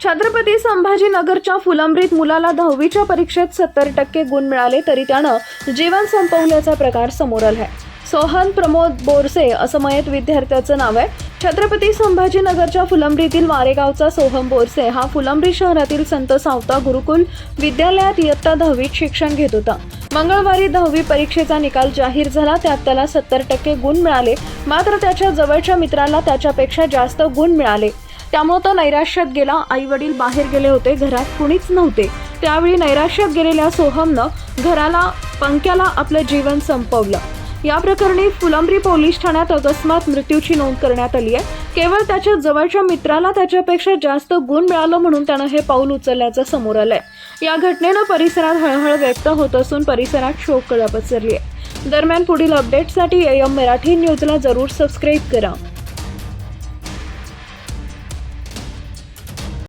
छत्रपती संभाजीनगरच्या फुलंब्रीत मुलाला दहावीच्या परीक्षेत सत्तर टक्के गुण मिळाले तरी त्यानं जीवन संपवल्याचा प्रकार समोर आहे सोहन प्रमोद बोरसे असं मयत विद्यार्थ्याचं नाव आहे. छत्रपती संभाजीनगरच्या फुलंब्रीतील मारेगावचा सोहम बोरसे हा फुलंब्री शहरातील संत सावता गुरुकुल विद्यालयात इयत्ता दहावीत शिक्षण घेत होता. मंगळवारी दहावी परीक्षेचा निकाल जाहीर झाला त्यात त्याला सत्तर टक्के गुण मिळाले. मात्र त्याच्या जवळच्या मित्राला त्याच्यापेक्षा जास्त गुण मिळाले. त्यामुळे तो नैराश्यात गेला. आई वडील बाहेर गेले होते. घरात कुणीच नव्हते. त्यावेळी नैराश्यात गेलेल्या सोहमनं घराला पंख्याला आपलं जीवन संपवलं. या प्रकरणी फुलंब्री पोलीस ठाण्यात अकस्मात मृत्यूची नोंद करण्यात आली आहे. केवळ त्याच्या जवळच्या मित्राला त्याच्यापेक्षा जास्त गुण मिळालं म्हणून त्यानं हे पाऊल उचलल्याचं समोर आलंय. या घटनेनं परिसरात हळहळ व्यक्त होत असून परिसरात शोक पसरली आहे. दरम्यान पुढील अपडेटसाठी एम मराठी न्यूजला जरूर सबस्क्राईब करा.